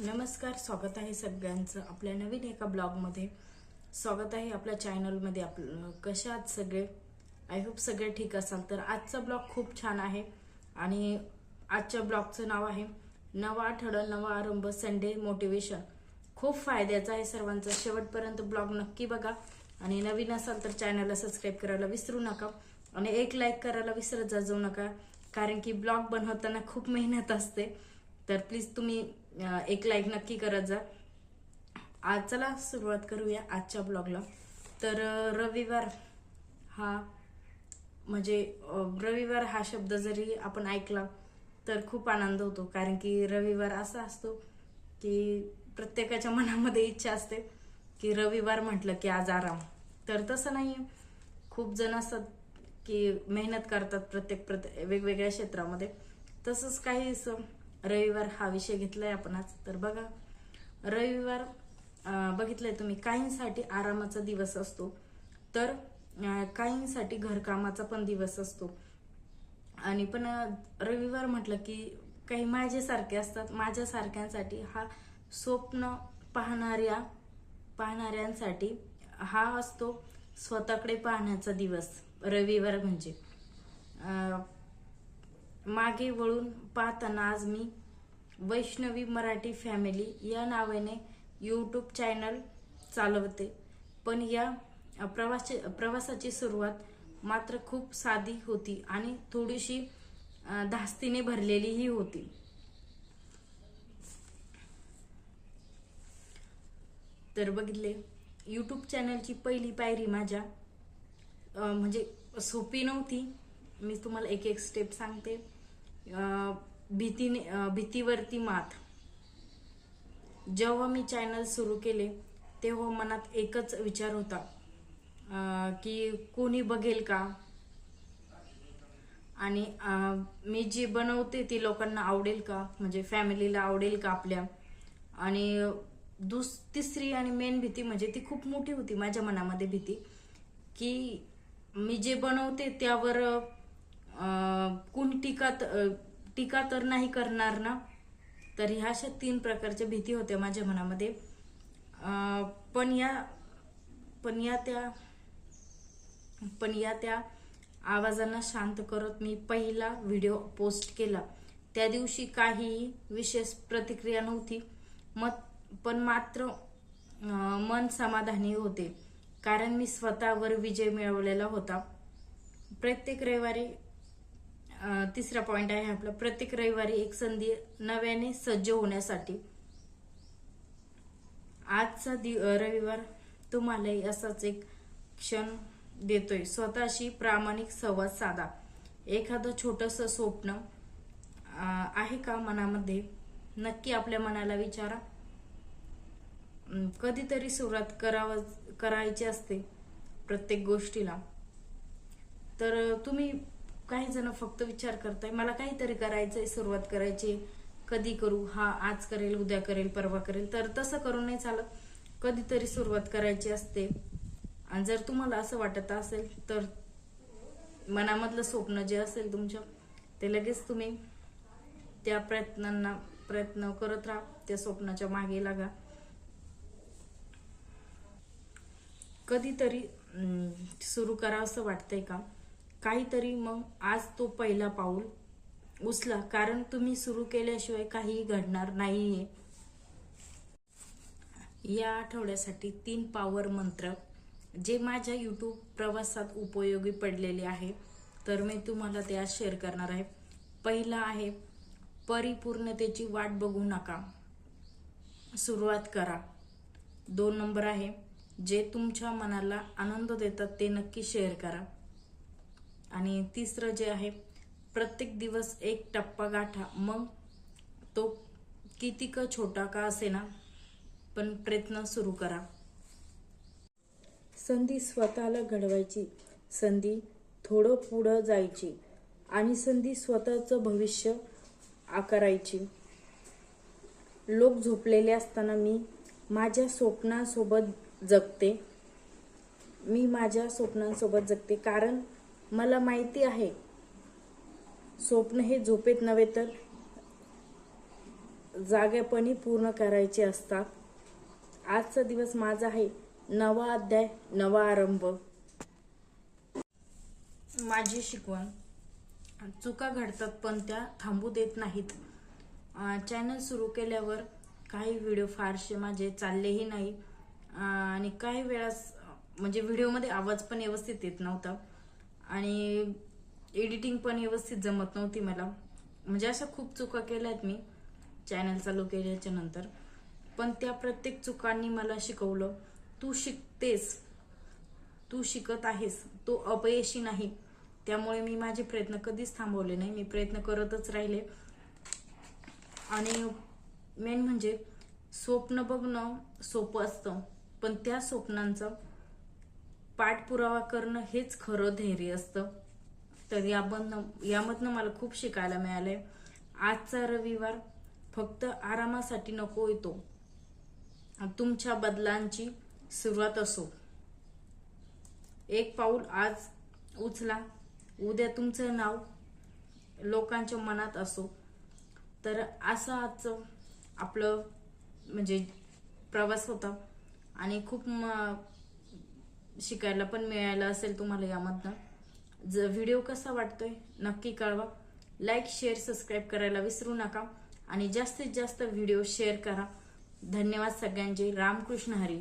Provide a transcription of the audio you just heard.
नमस्कार स्वागत आहे सगळ्यांचं आपल्या नवीन एका ब्लॉगमध्ये. स्वागत आहे आपल्या चॅनलमध्ये आप कशा आहात सगळे? आय होप सगळे ठीक असाल. तर आजचा ब्लॉग खूप छान आहे आणि आजच्या ब्लॉगचं नाव आहे नवा आठवडा नवा आरंभ संडे मोटिवेशन खूप फायद्याचा आहे सर्वांचा. शेवटपर्यंत ब्लॉग नक्की बघा आणि नवीन असाल तर चॅनलला सबस्क्राईब करायला विसरू नका आणि एक लाईक करायला विसरत जा जाऊ नका कारण की ब्लॉग बनवताना खूप मेहनत असते. तर प्लीज तुम्ही एक लाईक नक्की करत जा. आज चला सुरुवात करूया आजच्या ब्लॉगला. तर रविवार हा म्हणजे रविवार हा शब्द जरी आपण ऐकला तर खूप आनंद होतो. कारण की रविवार असा असतो की प्रत्येकाच्या मनामध्ये इच्छा असते की रविवार म्हटलं की आज आराम. तर तसं नाही खूप जण असतात की मेहनत करतात प्रत्येक प्रत्येक वेगवेगळ्या क्षेत्रामध्ये. तसंच काही असं रविवार हा विषय घेतलाय आपण आज तर बघा रविवार बघितलंय तुम्ही काहींसाठी आरामाचा दिवस असतो तर काहींसाठी घरकामाचा पण दिवस असतो. आणि पण रविवार म्हटलं की काही माझ्यासारखे असतात माझ्यासारख्यांसाठी हा स्वप्न पाहणाऱ्या पाहणाऱ्यांसाठी हा असतो स्वतःकडे पाहण्याचा दिवस रविवार म्हणजे. मागे वळून पाहताना आज मी वैष्णवी मराठी फॅमिली या नावाने यूट्यूब चॅनल चालवते. पण या प्रवासी प्रवासाची सुरुवात मात्र खूप साधी होती आणि थोडीशी धास्तीने भरलेलीही होती. तर बघितले यूट्यूब चॅनलची पहिली पायरी माझ्या म्हणजे सोपी नव्हती. मी तुम्हाला एक एक स्टेप सांगते. भीतीने भीतीवरती मात. जेव्हा मी चॅनल सुरू केले तेव्हा मनात एकच विचार होता की कोणी बघेल का? आणि मी जी बनवते ती लोकांना आवडेल का? म्हणजे फॅमिलीला आवडेल का आपल्या? आणि दुस तिसरी आणि मेन भीती म्हणजे ती खूप मोठी होती माझ्या मनामध्ये भीती की मी जे बनवते त्यावर कोण टीका टीका तर नाही करणार ना? तर ह्या अशा तीन प्रकारच्या भीती होत्या माझ्या मनामध्ये. पण या पण या त्या पण या त्या आवाजांना शांत करत मी पहिला व्हिडिओ पोस्ट केला. त्या दिवशी काहीही विशेष प्रतिक्रिया नव्हती. मत पण मात्र मन समाधानी होते. कारण मी स्वतःवर विजय मिळवलेला होता. प्रत्येक रविवारी तिसरा पॉइंट आहे आपला प्रत्येक रविवारी एक संधी नव्याने सज्ज होण्यासाठी. आजचा दि रविवार तुम्हालाही असाच एक क्षण देतोय. स्वतःशी प्रामाणिक संवाद साधा. एखादं छोटस स्वप्न आहे का मनामध्ये? नक्की आपल्या मनाला विचारा. कधीतरी सुरुवात करावं करायची असते प्रत्येक गोष्टीला. तर तुम्ही काही जण फक्त विचार करताय मला काहीतरी करायचंय सुरुवात करायची कधी करू हा आज करेल उद्या करेल परवा करेल तर तसं करून नाही चालत. कधीतरी सुरुवात करायची असते. आणि जर तुम्हाला असं वाटत असेल तर मनामधलं स्वप्न जे असेल तुमच्या ते लगेच तुम्ही त्या प्रयत्नांना प्रयत्न करत राहा त्या स्वप्नाच्या मागे लागा. कधीतरी सुरू करा असं वाटतंय का? काहीतरी मग आज तो पहिला पाऊल उचला. कारण तुम्ही सुरू केल्याशिवाय काहीही घडणार नाहीये. या आठवड्यासाठी तीन पॉवर मंत्र. जे माझ्या यूट्यूब प्रवासात उपयोगी पडलेले आहे तर मी तुम्हाला ते आज शेअर करणार आहे. पहिला आहे परिपूर्णतेची वाट बघू नका. सुरुवात करा. दोन नंबर आहे जे तुमच्या मनाला आनंद देतात ते नक्की शेअर करा. आणि तिसरं जे आहे प्रत्येक दिवस एक टप्पा गाठा मग तो कितीक छोटा का असे ना पण प्रयत्न सुरू करा. संधी स्वतःला घडवायची संधी थोडं पुढं जायची आणि संधी स्वतःचं भविष्य आकारायची. लोक झोपलेले असताना मी माझ्या स्वप्नासोबत जगते. मी माझ्या स्वप्नांसोबत जगते. कारण मला माहिती आहे. स्वप्न हे झोपेत नव्हे तर जागेपणी पूर्ण करायचे असतात. आजचा दिवस माझा आहे. नवा अध्याय नवा आरंभ. माझी शिकवण. चुका घडतात पण त्या थांबू देत नाहीत. चॅनल सुरू केल्यावर काही व्हिडिओ फारसे माझे चाललेही नाही. आणि काही वेळास म्हणजे व्हिडिओमध्ये आवाज पण व्यवस्थित येत नव्हता. आणि एडिटिंग पण व्यवस्थित जमत नव्हती मला. म्हणजे अशा खूप चुका केल्या आहेत मी चॅनल चालू केल्याच्यानंतर. पण त्या प्रत्येक चुकांनी मला शिकवलं तू शिकतेस. तू शिकत आहेस. तो अपयशी नाही. त्यामुळे मी माझे प्रयत्न कधीच थांबवले नाही. मी प्रयत्न करतच राहिले. आणि मेन म्हणजे स्वप्न बघणं सोपं असतं. पण त्या स्वप्नांचं पाठपुरावा करणं हेच खरं धैर्य असतं. तर यामधनं यामधनं मला खूप शिकायला मिळालंय. आजचा रविवार फक्त आरामासाठी नको येतो. तुमच्या बदलांची सुरुवात असो. एक पाऊल आज उचला. उद्या तुमचं नाव लोकांच्या मनात असो. तर असं आजचं आपलं म्हणजे प्रवास होता. आणि खूप म- शिकायला पण मिळालं असेल तुम्हाला यामधनं. जर व्हिडिओ कसा वाटतोय? नक्की कळवा. लाईक शेअर सबस्क्राईब करायला विसरू नका. आणि जास्तीत जास्त व्हिडिओ शेअर करा. धन्यवाद सगळ्यांचे. रामकृष्ण हरी.